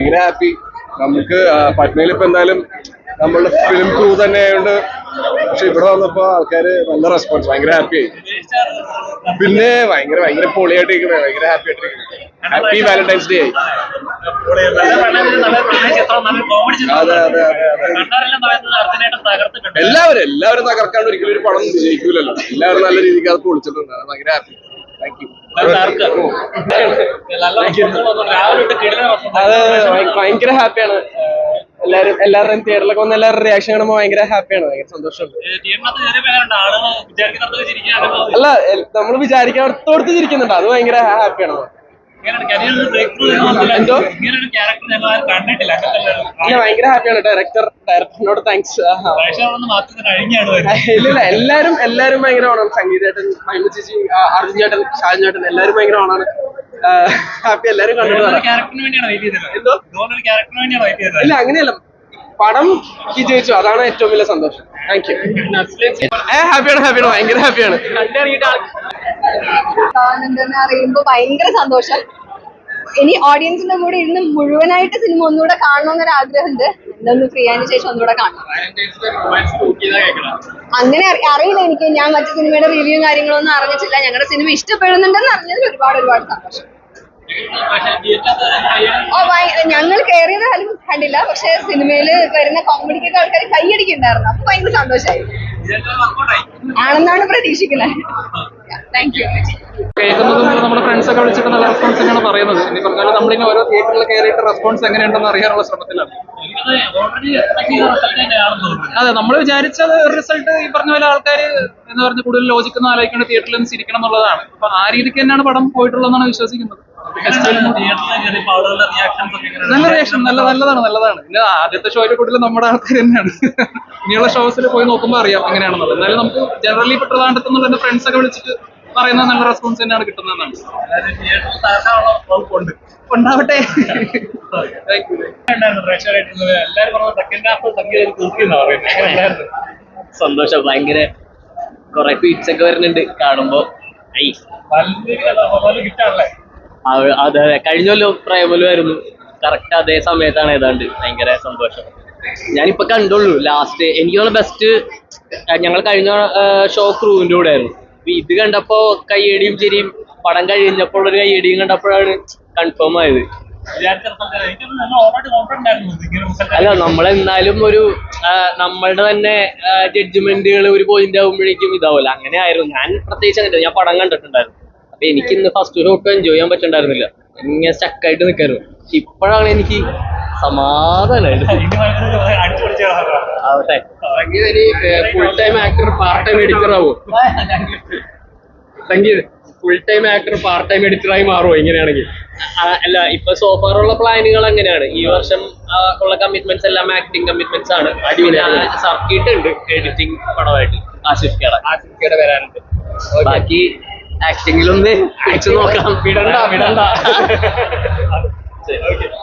ഭയങ്കര ഹാപ്പി നമുക്ക് പട്നയിൽ ഇപ്പൊ എന്തായാലും നമ്മളുടെ ഫിലിം ക്രൂ തന്നെ ആയതുകൊണ്ട് പക്ഷെ ഇവിടെ വന്നപ്പോ ആൾക്കാര് നല്ല റെസ്പോൺസ് ഭയങ്കര ഹാപ്പി ആയി. പിന്നെ ഭയങ്കര ഭയങ്കര പൊളിയായിട്ട് ഭയങ്കര ഹാപ്പി ആയിട്ടിരിക്കണേ. ഹാപ്പി വാലന്റൈൻസ് ഡേ ആയി. അതെ അതെ അതെ എല്ലാവരും എല്ലാവരും തകർക്കാണ്ട് ഒരിക്കലും ഒരു പടം വിജയിക്കൂലല്ലോ. എല്ലാവരും നല്ല രീതിക്ക് അത് പൊളിച്ചിട്ടുണ്ട്. ഭയങ്കര ഹാപ്പി അത് ഭയ- ഭയങ്കര ഹാപ്പിയാണ് എല്ലാരും എല്ലാവരുടെയും തിയേറ്ററിലൊക്കെ വന്ന് എല്ലാവരുടെ റിയാക്ഷൻ കാണുമ്പോൾ ഭയങ്കര ഹാപ്പിയാണ് ഭയങ്കര സന്തോഷമുണ്ട്. അല്ല നമ്മൾ വിചാരിക്കാത്തോടത്ത് ചിരിക്കുന്നുണ്ട്. അത് ഭയങ്കര ഹാപ്പിയാണ് എന്തോ? ഇല്ല ഭയങ്കര ഹാപ്പിയാണ് ഡയറക്ടർ ഡയറക്ടറിനോട് താങ്ക്സ് ഇല്ല ഇല്ല. എല്ലാരും എല്ലാരും ഭയങ്കര ഓണാണ് സംഗീതേട്ടൻ മഹിമ ചേച്ചി അർജുൻ ചേട്ടൻ ഷാജൻ ചേട്ടൻ എല്ലാരും ഭയങ്കര ഓണാണ്. ഹാപ്പി എല്ലാരും കണ്ടിട്ട് എന്തോ? ഇല്ല അങ്ങനെയല്ല. പടം വിജയിച്ചു. അതാണ് ഏറ്റവും വലിയ സന്തോഷം. താങ്ക് യു ഹാപ്പിയാണ് ഹാപ്പിയാണ് ഭയങ്കര ഹാപ്പിയാണ് കാണുന്നുണ്ടെന്ന് അറിയുമ്പോൾ ഭയങ്കര സന്തോഷം. ഇനി ഓഡിയൻസിന്റെ കൂടെ ഇന്ന് മുഴുവനായിട്ട് സിനിമ ഒന്നുകൂടെ കാണണമെന്നൊരു ആഗ്രഹമുണ്ട് എന്തൊന്ന് ഫ്രീ ആയതിനു ശേഷം ഒന്നുകൂടെ കാണണം അങ്ങനെ അറി- അറിയില്ല എനിക്ക്. ഞാൻ മറ്റു സിനിമയുടെ റിവ്യൂ കാര്യങ്ങളൊന്നും അറിഞ്ഞിട്ടില്ല. ഞങ്ങളുടെ സിനിമ ഇഷ്ടപ്പെടുന്നുണ്ടെന്ന് അറിഞ്ഞതിൽ ഒരുപാട് ഒരുപാട് സന്തോഷം. ഓ ഞങ്ങൾ കയറിയത് കണ്ടില്ല. പക്ഷെ സിനിമയിൽ വരുന്ന കോമഡിക്കൊക്കെ ആൾക്കാർ കൈയടിക്കുന്നുണ്ടായിരുന്നു അപ്പൊ ഭയങ്കര സന്തോഷമായി ആണെന്നാണ് പ്രതീക്ഷിക്കുന്നത്. താങ്ക് യു കേൾക്കുന്നതും നമ്മുടെ ഫ്രണ്ട്സ് ഒക്കെ വിളിച്ചിട്ട് നല്ല റെസ്പോൺസ് തന്നെയാണ് പറയുന്നത്. ഇനി പറഞ്ഞാൽ നമ്മളിങ്ങനെ ഓരോ തിയേറ്ററിൽ കയറിയിട്ട് റെസ്പോൺസ് എങ്ങനെയുണ്ടെന്ന് അറിയാനുള്ള ശ്രമത്തിലാണ്. അതെ നമ്മൾ വിചാരിച്ചത് ഒരു റിസൾട്ട് ഈ പറഞ്ഞ പോലെ ആൾക്കാർ എന്ന് പറഞ്ഞ കൂടുതൽ ലോജിക്കുന്ന ആലോചിക്കേണ്ട തിയേറ്ററിൽ നിന്ന് ചിരിക്കണം എന്നുള്ളതാണ്. അപ്പൊ ആ രീതിക്ക് തന്നെയാണ് പടം പോയിട്ടുള്ളതെന്നാണ് വിശ്വസിക്കുന്നത്. നല്ല റിയാക്ഷൻ നല്ല നല്ലതാണ് നല്ലതാണ്. പിന്നെ ആദ്യത്തെ ഷോയിൽ കൂടുതൽ നമ്മുടെ ആൾക്കാർ തന്നെയാണ്. ഇനിയുള്ള ഷോസിൽ പോയി നോക്കുമ്പോൾ അറിയാം എങ്ങനെയാണെന്നുള്ളത്. എന്നാലും നമുക്ക് ജനറലി ഇപ്പൊ ട്രിവാൻഡ്രത്തുനിന്നുള്ള എന്റെ ഫ്രണ്ട്സ് ഒക്കെ വിളിച്ചിട്ട് പറയുന്ന നല്ല റെസ്പോൺസ് തന്നെയാണ് കിട്ടുന്നതെന്നാണ് ഉണ്ടാവട്ടെ പറയുന്നത്. സന്തോഷം ഭയങ്കര കൊറേ ഫീറ്റ്സ് ഒക്കെ വരുന്നുണ്ട് കാണുമ്പോ. അതെ അതെ കഴിഞ്ഞ കൊല്ലം പ്രേമലുമായിരുന്നു കറക്റ്റ് അതേ സമയത്താണ് ഏതാണ്ട് ഭയങ്കര സന്തോഷം. ഞാനിപ്പോ കണ്ടുള്ളൂ ലാസ്റ്റ് എനിക്ക് തോന്നുന്നു ബെസ്റ്റ് ഞങ്ങൾ കഴിഞ്ഞ ഷോ ക്രൂവിന്റെ കൂടെ ആയിരുന്നു അപ്പൊ ഇത് കണ്ടപ്പോ കയ്യടിയും ചിരിയും പടം കഴിഞ്ഞപ്പോൾ ഒരു കയ്യടിയും കണ്ടപ്പോഴാണ് കൺഫേം ആയത്. അല്ല നമ്മളെന്നാലും ഒരു നമ്മളുടെ തന്നെ ജഡ്ജ്മെന്റുകൾ ഒരു പോയിന്റ് ആകുമ്പോഴേക്കും ഇതാവില്ല അങ്ങനെ ആയിരുന്നു. ഞാൻ പ്രത്യേകിച്ച് അങ്ങനെ ഞാൻ പടം കണ്ടിട്ടുണ്ടായിരുന്നു. അപ്പൊ എനിക്ക് ഇന്ന് ഫസ്റ്റ് ഷോട്ട് എൻജോയ് ചെയ്യാൻ പറ്റുന്നുണ്ടായിരുന്നില്ല ഇങ്ങനെ സ്റ്റക്കായിട്ട് നിൽക്കായിരുന്നു ഇപ്പോഴാണ് എനിക്ക് ആവട്ടെ. Full time actor part time editor ആവോ? Sangeeth full time actor part time എഡിറ്ററായി മാറുമോ ഇങ്ങനെയാണെങ്കിൽ? അല്ല ഇപ്പൊ സോഫാറുള്ള പ്ലാനുകൾ അങ്ങനെയാണ്. ഈ വർഷം ഉള്ള കമ്മിറ്റ്മെന്റ്സ് എല്ലാം ആക്ടിങ് കമ്മിറ്റ്മെന്റ്സ് ആണ്. അടിപൊളിയാണ്. സർക്കിട്ട് ഉണ്ട് എഡിറ്റിംഗ് പടമായിട്ട്. ആശിഷ് കേട വരാനുണ്ട്. ബാക്കി ആക്ടിങ്ങിലൊന്ന് അടിച്ചു നോക്കാം. വിടണ്ട വിടണ്ട.